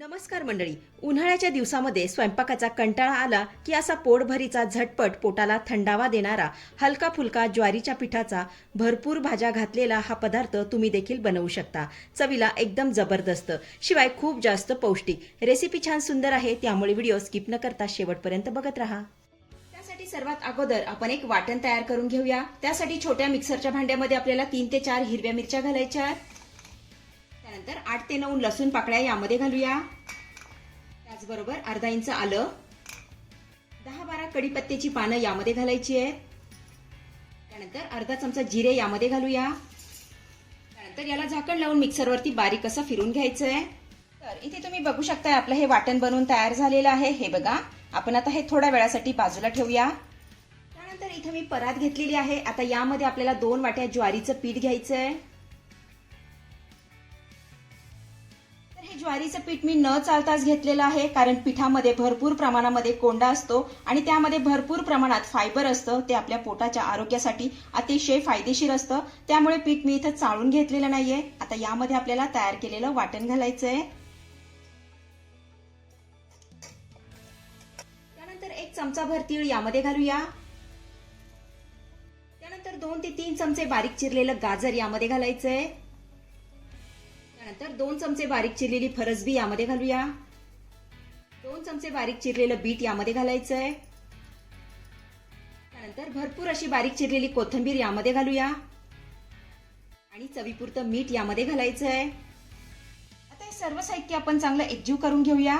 नमस्कार मंडळी. उन्हाळ्याच्या दिवसामध्ये स्वयंपाकाचा कंटाळा आला की असा पोटभरीचा झटपट पोटाला थंडावा देणारा हलका फुलका ज्वारीच्या पिठाचा भरपूर भाज्या घातलेला हा पदार्थ तुम्ही देखील बनवू शकता. चवीला एकदम जबरदस्त. शिवाय खूप जास्त पौष्टिक. रेसिपी छान सुंदर आहे त्यामुळे व्हिडिओ स्किप न करता शेवटपर्यंत बघत राहा. त्यासाठी सर्वात अगोदर आपण एक वाटण तयार करून घेऊया. त्यासाठी छोट्या मिक्सरच्या भांड्यामध्ये आपल्याला तीन ते चार हिरव्या मिरच्या घालायच्या आहेत. त्यानंतर आठ ते नऊ लसूण पाकळ्या यामध्ये घालूया. त्याचबरोबर अर्धा इंच आलं. दहा बारा कडीपत्त्याची पानं यामध्ये घालायची आहेत. त्यानंतर अर्धा चमचा जिरे यामध्ये घालूया. त्यानंतर याला झाकण लावून मिक्सरवरती बारीक असं फिरून घ्यायचं आहे तर इथे तुम्ही बघू शकता आपलं हे वाटण बनवून तयार झालेलं आहे. हे बघा आपण आता हे थोड्या वेळासाठी बाजूला ठेवूया. त्यानंतर इथे मी परात घेतलेली आहे. आता यामध्ये आपल्याला दोन वाट्या ज्वारीचं पीठ घ्यायचं आहे ज्वारीचं पीठ मी न चालताच घेतलेलं आहे कारण पिठामध्ये भरपूर प्रमाणामध्ये कोंडा असतो आणि त्यामध्ये भरपूर प्रमाणात फायबर असतं ते आपल्या पोटाच्या आरोग्यासाठी अतिशय फायदेशीर असतं. त्यामुळे पीठ मी इथं चाळून घेतलेलं नाहीये. आता यामध्ये आपल्याला तयार केलेलं वाटण घालायचं आहे त्यानंतर एक चमचाभर तीळ यामध्ये घालूया. त्यानंतर दोन ते तीन चमचे बारीक चिरलेलं गाजर यामध्ये घालायचंय. त्यानंतर दोन चमचे बारीक चिरलेली फरसबी यामध्ये घालूया. दोन चमचे बारीक चिरलेलं बीट यामध्ये घालायचं आहे त्यानंतर भरपूर अशी बारीक चिरलेली कोथिंबीर यामध्ये घालूया. आणि चवीपुरतं मीठ यामध्ये घालायचं आहे आता हे सर्व साहित्य आपण चांगलं एकजीव करून घेऊया.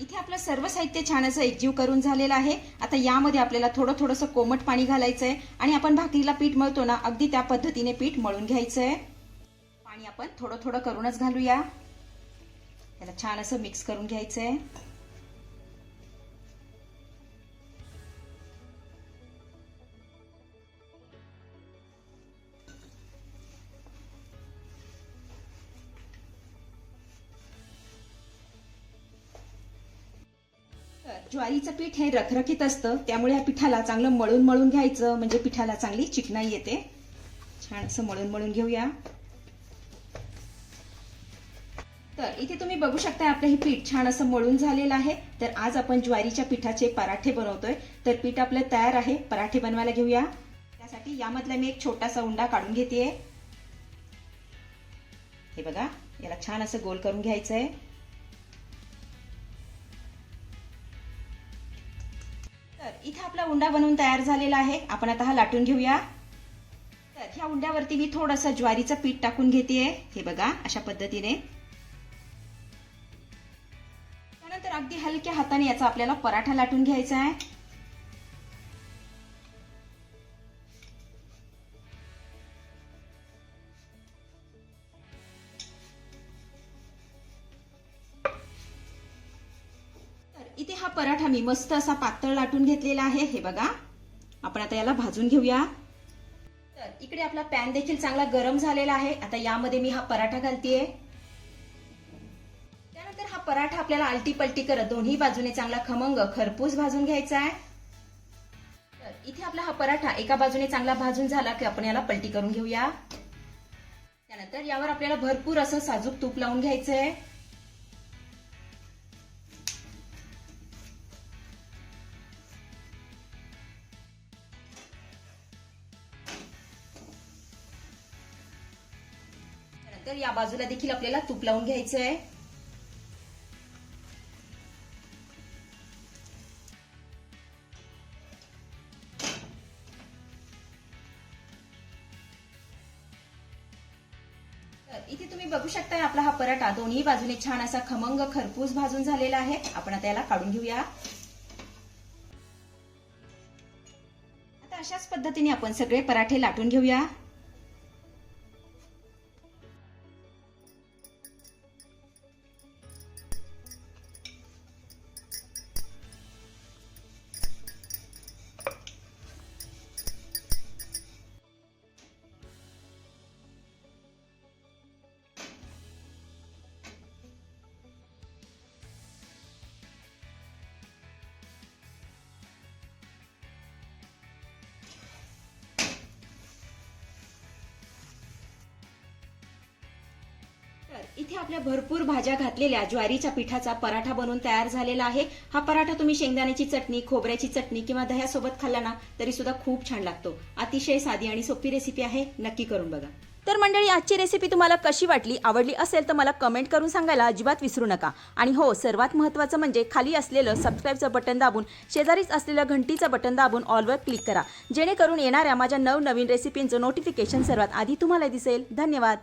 इथे आपलं सर्व साहित्य छान असं एकजीव करून झालेलं आहे. आता यामध्ये आपल्याला थोडं थोडंसं कोमट पाणी घालायचं आहे आणि आपण भाकरीला पीठ मळतो ना अगदी त्या पद्धतीने पीठ मळून घ्यायचं आहे पाणी आपण थोडं थोडं करूनच घालूया. त्याला छान असं मिक्स करून घ्यायचं आहे ज्वारीचं पीठ हे रखरखीत असतं त्यामुळे या पिठाला चांगलं मळून मळून घ्यायचं म्हणजे पिठाला चांगली चिकनाई येते. छान असं मळून मळून घेऊया. तर इथे तुम्ही बघू शकता आपलं हे पीठ छान असं मळून झालेलं आहे. तर आज आपण ज्वारीच्या पिठाचे पराठे बनवतोय. तर पीठ आपलं तयार आहे. पराठे बनवायला घेऊया. त्यासाठी यामधला मी एक छोटासा उंडा काढून घेते हे बघा याला छान असं गोल करून घ्यायचं आहे तर इथे आपला उंडा बनवून तयार झालेला आहे. आपण आता हा लाटून घेऊया. तर ह्या उंड्यावरती मी थोडंसं ज्वारीचं पीठ टाकून घेते हे बघा अशा पद्धतीने. त्यानंतर अगदी हलक्या हाताने याचा आपल्याला पराठा लाटून घ्यायचा आहे. इथे हा पराठा मी मस्त असा पातळ लाटून घेतलेला आहे. हे बघा. आपण आता याला भाजून घेऊया. तर इकडे आपला पॅन देखील चांगला गरम झालेला आहे. आता यामध्ये मी हा पराठा घालतीये. त्यानंतर हा पराठा आपल्याला आलटी पलटी करत दोन्ही बाजूने चांगला खमंग खरपूस भाजून घ्यायचा आहे तर इथे आपला हा पराठा एका बाजूने चांगला भाजून झाला की आपण याला पलटी करून घेऊया. त्यानंतर यावर आपल्याला भरपूर असं साजूक तूप लावून घ्यायचं आहे तर या बाजूला देखील आपल्याला तूप लावून घ्यायचं आहे तर इथे तुम्ही बघू शकता आपला हा पराठा दोन्ही बाजूने छान असा खमंग खरपूस भाजून झालेला आहे. आपण आता याला काढून घेऊया. आता अशाच पद्धतीने आपण सगळे पराठे लाटून घेऊया. इथे आपल्या भरपूर भाज्या घातलेल्या. ज्वारीच्या पिठाचा पराठा बनवून तयार झालेला आहे. हा पराठा तुम्ही शेंगदाण्याची चटणी खोबऱ्याची चटणी किंवा दह्यासोबत खाल्ला ना तरी सुद्धा खूप छान लागतो. अतिशय साधी आणि सोपी रेसिपी आहे. नक्की करून बघा. तर मंडळी आजची रेसिपी तुम्हाला कशी वाटली आवडली असेल तर मला कमेंट करून सांगायला अजिबात विसरू नका. आणि हो सर्वात महत्त्वाचं म्हणजे खाली असलेलं सबस्क्राईबचं बटन दाबून शेजारीच असलेलं घंटीचं बटन दाबून ऑलवर क्लिक करा. जेणेकरून येणाऱ्या माझ्या नवनवीन रेसिपींचं नोटिफिकेशन सर्वात आधी तुम्हाला दिसेल. धन्यवाद.